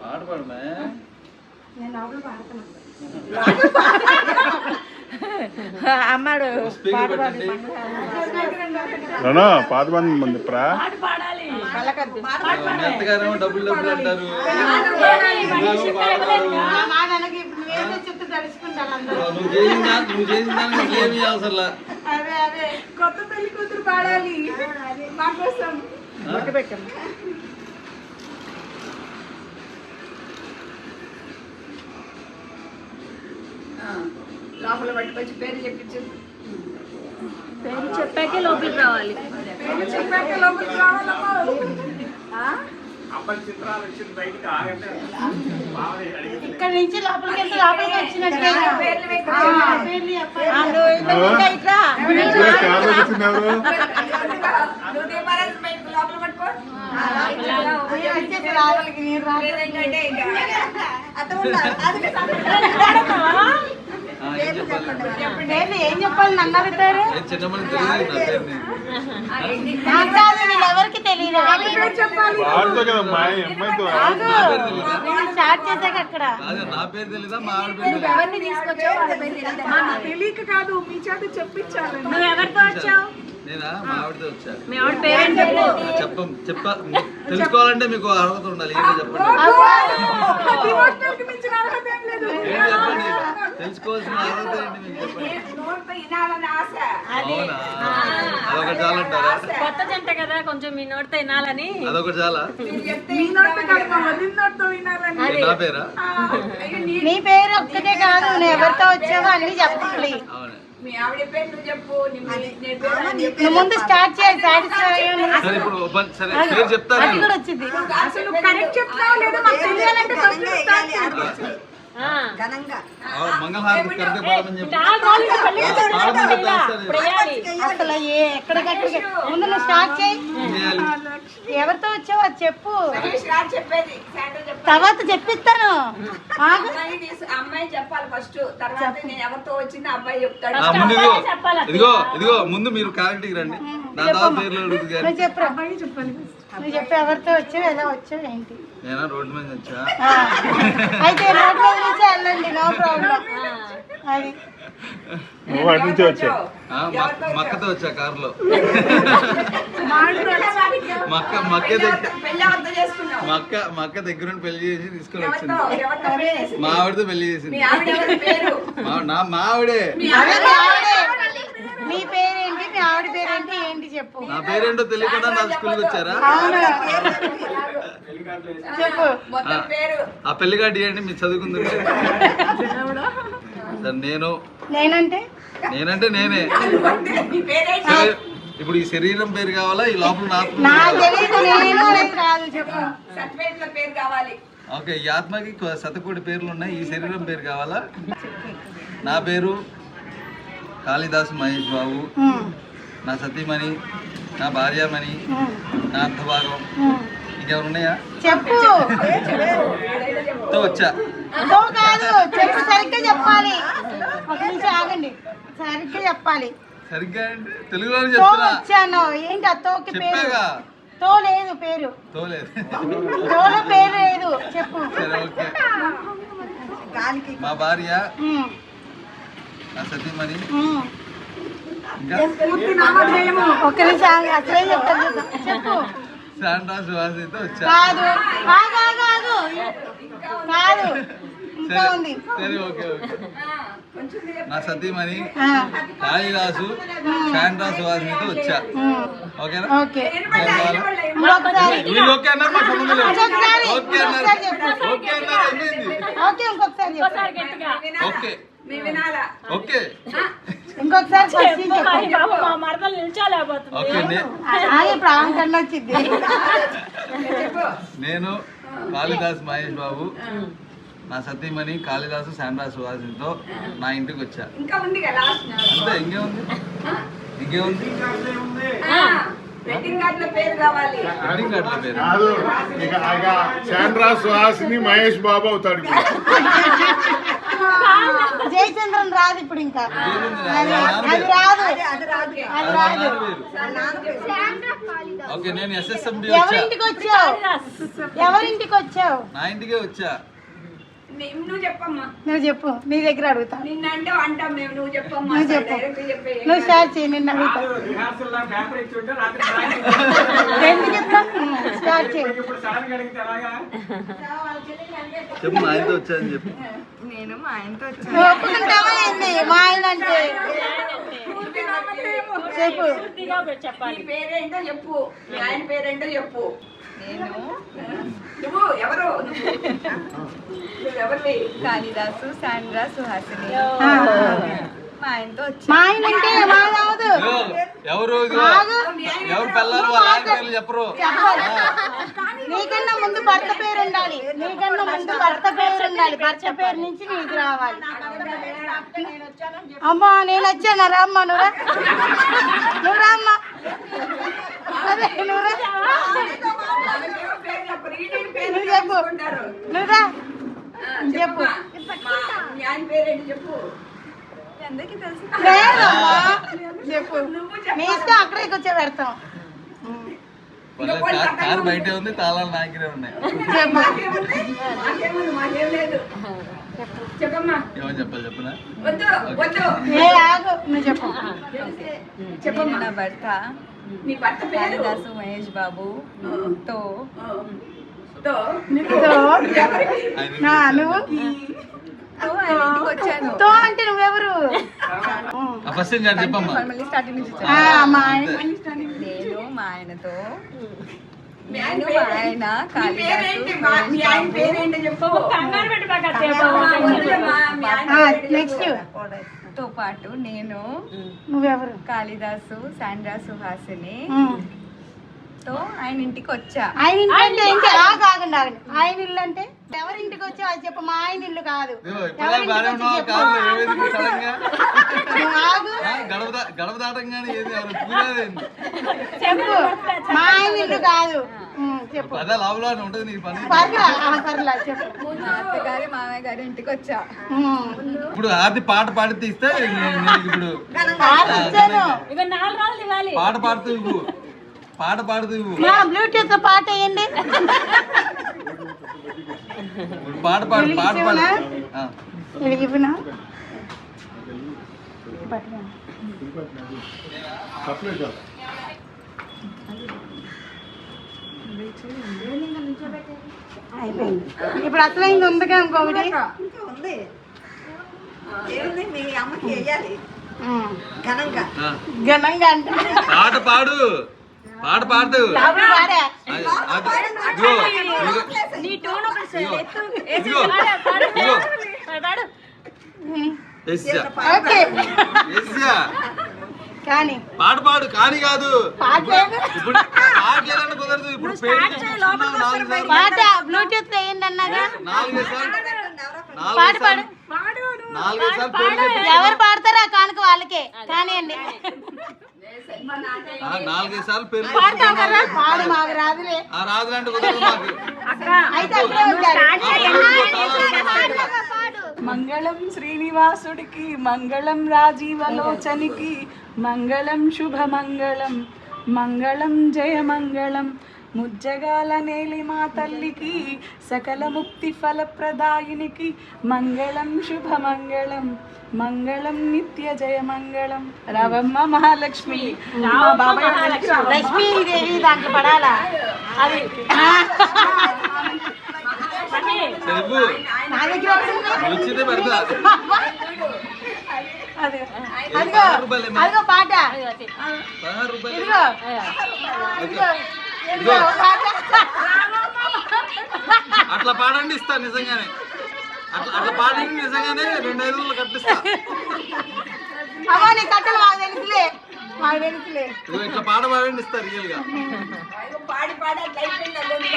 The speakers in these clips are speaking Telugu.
పాట పాడమే. అమ్మాడు పెట్టండి. రణా పాత బంధం మంది ప్రా కళ్ళకద్దు మెత్తగానేమో డబ్బులు డబ్బులు అంటారు. నువ్వు చేసిన దానికి నువ్వు చేసిన దానికి ఏమీ అవసరం లే. అదే అదే. కొత్త పెళ్ళి కూతురు పాడాలి. మా కోసం. బొట్టు పెట్టమ్మ లోపల పట్టుకొచ్చి పేరు చెప్పించు. పేరు చెప్పాకే లోపలికి రావాలి. పేరు చెప్పాక లోపలికి రావాలమ్మా. ఆ? ఇక్కడ నుంచి లోపలికి వెళ్తే లోపలికి వచ్చినట్టే. లోపల పట్టుకో. రాను. పేర్లు ఏం చెప్పాలి నన్ను అడుగుతారు ఎవరికి తెలియదు? స్టార్ట్ చేశాక అక్కడ? ఎవరిని తీసుకొచ్చావు? తెలియక కాదు మీ చేత చెప్పించాలి నువ్వు ఎవరితో వచ్చావు? తెలుసుకోవాలంటే మీకు అర్హత ఉండాలి ఏంటి చెప్పండి? తెలుసుకోవాల్సిన అర్హత ఏంటి మీకు చెప్పండి. అవునా? అదొకటి చాలంటారా కొత్త జంట కదా కొంచెం మీ నోటితో వినాలని. అదొకటి చాలా? అది. నా పేరా? నీ పేరు ఒక్కటే కాదు నువ్వు ఎవరితో వచ్చావో అన్ని చెప్పాలి అవునా? మీ ఆవిడ పేరు నువ్వు చెప్పు నీ నీ- నీ పేరు నాకు చెప్పు. నువ్వు ముందు స్టార్ట్ చేయాలి సాటిస్ఫై సరే ఇప్పుడు ఓ పని- సరే పేరు చెప్తా అది నేను కూడా వచ్చింది. అసలు కరెక్ట్ చెప్తావు లేదో మాకు తెలియాలంటే అసలు ముందు నువ్వు స్టార్ట్ చేయి. ఎవరితో వచ్చావో అది చెప్పు. తర్వాత చెప్పిస్తాను. అమ్మాయి చెప్పాలి ఫస్ట్ తర్వాత నేను ఎవరితో వచ్చింది అబ్బాయి చెప్తాడు. ఇదిగో చెప్పాలి. ఇదిగో ఇదిగో ముందు మీరు రండి. పేర్లు చెప్పు అబ్బాయి చెప్పాలి. నువ్వు చెప్పు ఎవరితో వచ్చావు ఎలా వచ్చావు ఏంటి? నేనా రోడ్డు మీద వచ్చా? ఆ. అయితే రోడ్ మీద నుంచి వెళ్ళండి నో ప్రాబ్లం. అది. నువ్వు అటు నుంచి వచ్చావు ఆ, మక్- మక్కతో వచ్చా కారులో? మక్క మక్క మక్క మక్క దగ్గర నుండి పెళ్ళి చేసి తీసుకొని వచ్చింది. ఎవరితో పెళ్ళి చేసింది? మా ఆవిడతో పెళ్ళి చేసింది. మీ పేరు? మా- నా మా ఆవిడే. అదే మీ ఆవిడే. మీ పేరేంటి మీ ఆవిడ పేరేంటి ఏంటి చెప్పు? నా పేరేంటో తెలియకుండా నా స్కూల్కి వచ్చారా? చెప్పు. ఆ. పేరు ఆ పెళ్ళి కార్డు ఇవ్వండి మీరు చదువుకుంది సరే నేను నేనంటే? నేనంటే నేనే. నీ పేరేంటి సరే ఇప్పుడు ఈ శరీరం పేరు కావాలా? ఈ లోపల నా ఓకే ఈ ఆత్మకి శతకోటి పేర్లు ఉన్నాయి. ఈ శరీరం పేరు కావాలా? నా పేరు కాళిదాసు మహేష్ బాబు. నా సతీమణి నా భార్యామణి నా అర్థభాగం ఉమ్. ఇంకెవరు ఉన్నాయా? చెప్పు. తో వచ్చా. తో కాదు చెప్పు సరిగ్గా చెప్పాలి. ఒక నిమిషం ఆగండి. సరిగ్గా చెప్పాలి. సరిగ్గా అంటే తెలుగులోనే తో చెప్తున్నా. వచ్చాను. ఏంటి ఆ తోకి పేరు? తో లేదు పేరు. తోలేదు తోలో పేరు లేదు. చెప్పు. సరే ఓకే. మా భార్య నా సతీమణి ఒక్క నిమిషం అసలే చెప్తాను. చెప్పు. శాంతా సుహాసితో వచ్చా? కాదు. ఆగు ఆగు కాదు. ఇంకా ఉంది. సరే ఓకే ఓకే. నా సతీమణి కాళిదాసు శాంతా సుహాసితో వచ్చా. ఓకేనా? ఓకే. ఓకే అన్నారు మా సంబంధం లేదు. ఇంకొకసారి. ఓకే అన్నారు. ఓకే అన్నారు ఇంకొకసారి ఓకే. ఇంకొకసారి మరదలు నిల్చోలేకపోతుంది. నేను కాళిదాస్ మహేష్ బాబు నా సతీమణి కాళిదాసు శాండ్రా సుహాసితో నా ఇంటికి వచ్చా. అంతే ఇంకేముంది ఇంకేముంది సుహాసిని మహేష్ బాబు అవుతాడు. రాదు ఇప్పుడు ఇంకా. అది రాదు. అది రాదు. అది రాదు. అది రాదు. ఓకే నేను ఎస్ఎస్ఎండి వచ్చా ఎవరింటికి వచ్చావు? ఎవరింటికి వచ్చావు? నా ఇంటికే వచ్చా. నువ్వు చెప్పమ్మా. నువ్వు చెప్పు నీ దగ్గర అడుగుతా. నిన్నంటే అంటాం మేము నువ్వు చెప్పమ్మా. నువ్వు చెప్పు. నువ్వు స్టార్ట్ చేయి నిన్ను అడుగుతా. ఎందుకు చెప్తా స్టార్ట్ చేయి. చెప్పు మా ఆయనతో చెప్పు. నేను మా ఆయనతో వచ్చాను నువ్వు ఒప్పుకుంటావా ఏంది? మా ఆయన అంటే. చెప్పు. చెప్పాలి పేరేంటో చెప్పు. ఆయన పేరేంటో చెప్పు. నేను నువ్వు ఎవరు? కాళిదాసు సాండ్రా సుహాసిని. మా ఆయనతో ఎవరు. ఎవరు పిల్లలు వాళ్ళ పేర్లు చెప్పరు. నీకన్నా ముందు భర్త పేరు ఉండాలి నీకన్నా ముందు భర్త పేరు ఉండాలి భర్త పేరు నుంచి నీకు రావాలి. అమ్మా నేను వచ్చాను? రామ్మా నువ్వు. నువ్వు రామ్మా. అదే నువ్వు రా. చెప్పు చెప్పుకుంటారు నువ్వు రా ఆ, చెప్పు. చెప్పమ్మా. మా- మీ చెప్పు. అందరికీ తెలుసు. లేదమ్మా. చెప్పు. నీ ఇష్టం అక్కడే కూర్చో పెడతాం. కార్- బయటే ఉంది తాళాలు నా దగ్గరే ఉన్నాయి చెప్పమ్మా. చెప్పాలి చెప్పనా? వద్దు వద్దు. ఏ ఆగు. నువ్వు చెప్పు. నేను నా భర్త. నీ భర్త పేరు? మహేష్ బాబు. తో. తో. తో. ఎవరికి? ఆయన నా నువ్వు తో అంటే నువ్వెవరు? నేను మా ఆయన. నేను మా ఆయనతో. ఆయన నేను మా పేరేంటి? నెక్స్ట్ చెప్పు. తో పాటు నేను నువ్వెవరు? కాళిదాసు సాండ్రా సుహాసిని. తో ఆయన ఇంటికి వచ్చా ఆయన ఆగండి. ఆయన ఇల్లు అంటే ఎవరింటికి వచ్చావు అది చెప్పు మా ఆయన ఇల్లు కాదు. చెప్పు. మా ఆయన ఇల్లు కాదు. చెప్పు. మామయ్య గారి ఇంటికి వచ్చా. ఇప్పుడు ఆది పాట పాడి తీస్తే ఇప్పుడు పాట పాడుతూ ఇవ్వు. పాట పాడుతూ బ్లూటూత్ పాట వేయండి. పాడు పాట పాడు ఆ. వెలిగిపోయినా అయిపోయింది. ఇప్పుడు అసలైంది ఉందిగా ఇంకొకటి? ఉంది. ఏముంది? మీ అమ్మకి వేయాలి. ఉమ్. ఘనంగా. ఘనంగా అంటే? పాట పాడు. పాడు అప్పుడు పాడా అది- అది- ఇదిగో, ఇదిగో. నీ టోన్ ఒకటి ఇదిగో. ఎత్తు ఇదిగో. ఇదిగో. పాడు. ఉమ్. ఎస్సా. ఓకే. ఎస్సా. కానీ. పాట పాడు. కానీ కాదు. ఇప్పుడు పాట లేదంటే కుదరదు. ఇప్పుడు. పాట బ్లూటూత్ సార్లు. సార్లు. సార్లు. ఎవరు వాళ్ళకే. కానివ్వండి. ఆ, నాలుగైదు సార్లు పేరు పాడతాం కదా? పాడు మాకు రాదులే. ఆ రాదులంటే కుదరదు మాకు. అయితే మంగళం శ్రీనివాసుడికి మంగళం రాజీవలోచనికి మంగళం శుభమంగళం మంగళం జయమంగళం ముజ్జగాల నేలి మా తల్లికి సకల ముక్తి ఫలప్రదాయినికి మంగళం శుభమంగళం మంగళం నిత్య జయమంగళం. రవమ్మ మహాలక్ష్మి. లక్ష్మీదేవి దాంట్లో పడాలా? అది. అదిగో అదిగో పాట. ఇదిగో. అట్లా పాడండి ఇస్తా నిజంగానే. అట్లా అట్లా పాడండి నిజంగానే రెండు ఐదు వందలు కట్టిస్తా. అమ్మా నీ కట్టలు మాకు తెలుసులే. మాకు తెలుసులే. ఇదిగో ఇట్లా పాట పాడండి ఇస్తా రియల్గా. పాడి పాడి.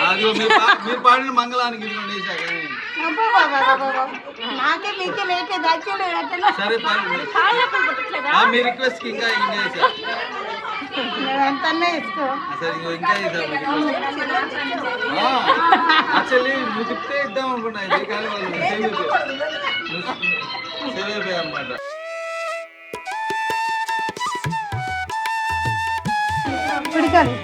అది. మీరు పాడిన మంగళానికి ఇదిగోండి వేసాక అబ్బో బాబా బాబా బాబా. నాకే మీకే లేకే దాచాడు సరే పాడండి. మీ రిక్వెస్ట్కి ఇంకా ఇంకా యాక్చువల్లీ నువ్వు చెప్తే ఇద్దాం అనుకున్నా. ఇది కానీ వాళ్ళు సేవ్ అయిపోయాయి సేవ్ అయిపోయాయి అనమాట పిడికాలి